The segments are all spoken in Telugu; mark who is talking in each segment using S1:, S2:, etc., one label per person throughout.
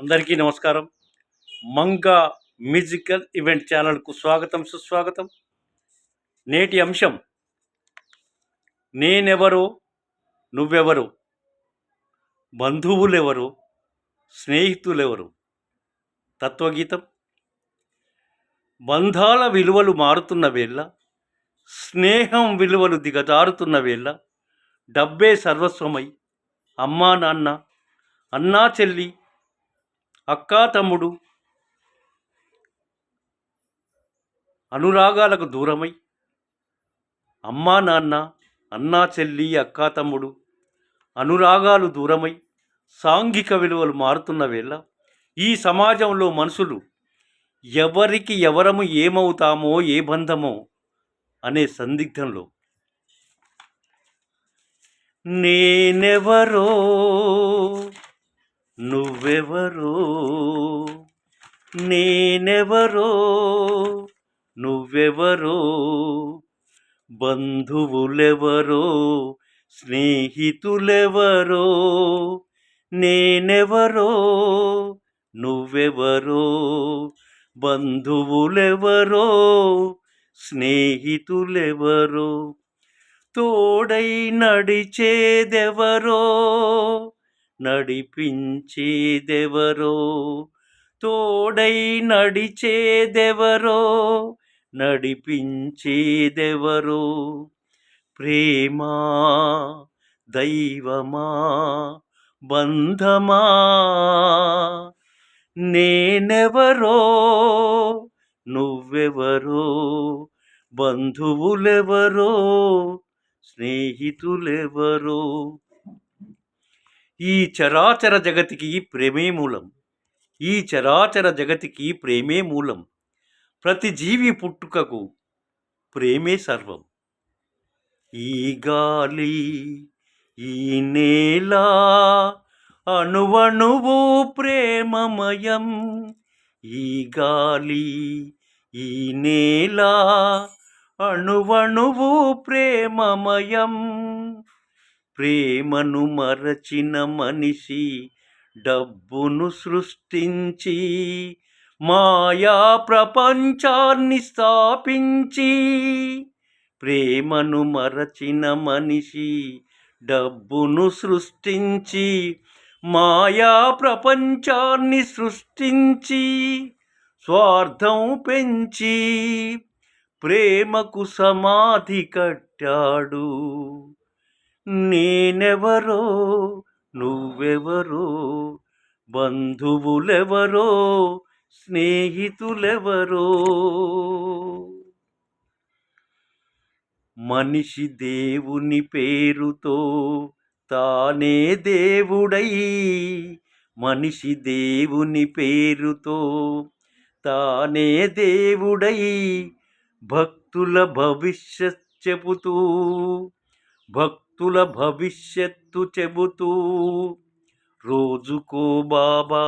S1: అందరికీ నమస్కారం. మంగా మ్యూజికల్ ఈవెంట్ ఛానల్కు స్వాగతం సుస్వాగతం. నేటి అంశం నేనెవరో నువ్వెవరు బంధువులెవరు స్నేహితులెవరు? తత్వగీతం. బంధాల విలువలు మారుతున్న వేళ స్నేహం విలువలు దిగజారుతున్న వేళ డబ్బే సర్వస్వమై అమ్మా నాన్న అన్నా చెల్లి అక్కా తమ్ముడు అనురాగాలకు దూరమై అమ్మా నాన్న అన్నా చెల్లి అక్కా తమ్ముడు అనురాగాలు దూరమై సాంఘిక విలువలు మారుతున్న వేళ ఈ సమాజంలో మనుషులు ఎవరికి ఎవరము ఏమవుతామో ఏ బంధమో అనే సందిగ్ధంలో. నేనెవరో నువ్వెవరో నేనెవరో నువ్వెవరో బంధువులెవరో స్నేహితులెవరో నేనెవరో నువ్వెవరో బంధువులెవరో స్నేహితులెవరో తోడై నడిచేదెవరో నడిపించేదెవరో తోడై నడిచేదెవరో నడిపించేదెవరో ప్రేమా దైవమా బంధమా నేనెవరో నువ్వెవరో బంధువులెవరో స్నేహితులెవరో ఈ చరాచర జగతికి ప్రేమే మూలం. ఈ చరాచర జగతికి ప్రేమే మూలం. ప్రతి జీవి పుట్టుకకు ప్రేమే సర్వం. ఈ గాలి ఈ నేల అణువణువు ప్రేమమయం. ఈ గాలి ఈ నేల అణువణువు ప్రేమమయం. ప్రేమను మరచిన మనిషి డబ్బును సృష్టించి మాయా ప్రపంచాన్ని స్థాపించి ప్రేమను మరచిన మనిషి డబ్బును సృష్టించి మాయా ప్రపంచాన్ని సృష్టించి స్వార్థం పెంచి ప్రేమకు సమాధి కట్టాడు. నేనెవరో నువ్వెవరో బంధువులెవరో స్నేహితులెవరో. మనిషి దేవుని పేరుతో తానే దేవుడై మనిషి దేవుని పేరుతో తానే దేవుడై భక్తుల భవిష్యత్ చెబుతూ తుల భవిష్యత్తు చెబుతూ రోజుకో బాబా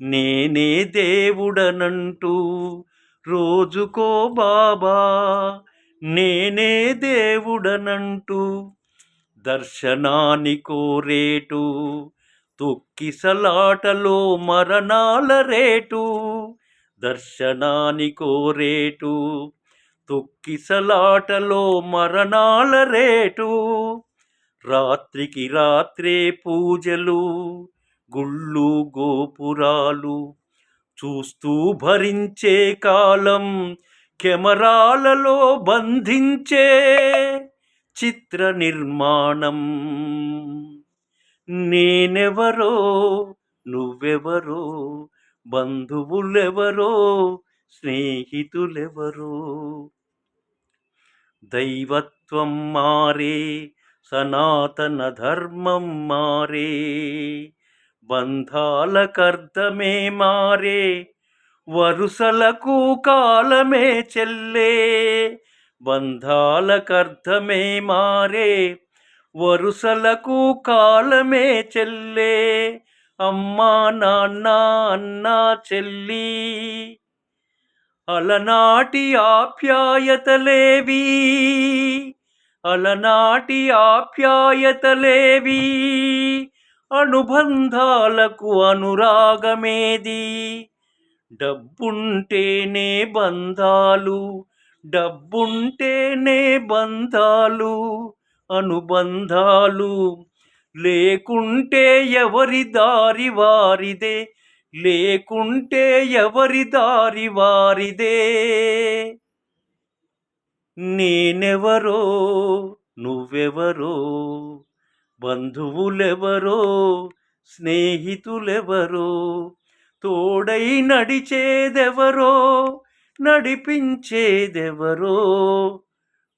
S1: నేనే దేవుడనంటూ రోజుకో బాబా నేనే దేవుడనంటూ దర్శనాని కోరేటు తొక్కిసలాటలో మరణాల రేటు దర్శనానికో రేటు తొక్కిసలాటలో మరణాల రేటు. రాత్రికి రాత్రే పూజలు గుళ్ళు గోపురాలు చూస్తూ భరించే కాలం కెమెరాలలో బంధించే చిత్ర నిర్మాణం. నేనెవరో నువ్వెవరో బంధువులెవరో స్నేహితులెవరో దైవత్వం మారే సనాతన ధర్మం మారే బంధాలకర్ధమే మారే వరుసలకు కాలమే చెల్లే బంధాలకర్ధమే మారే వరుసలకు కాలమే చెల్లే అమ్మా నాన్న అన్నా చెల్లి అలనాటి ఆప్యాయతలేవి? అలనాటి ఆప్యాయతలేవి? అనుబంధాలకు అనురాగమేది? డబ్బుంటేనే బంధాలు డబ్బుంటేనే బంధాలు అనుబంధాలు లేకుంటే ఎవరి దారి వారిదే? లేకుంటే ఎవరి దారి వారిదే? నేనెవరో నువ్వెవరో బంధువులెవరో స్నేహితులెవరో తోడై నడిచేదెవరో నడిపించేదెవరో?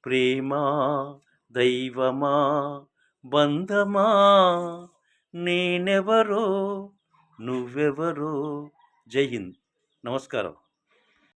S1: ప్రేమ దైవమా బంధమా నేనెవరో? నువ్వెవరో? జై హింద్. నమస్కారం.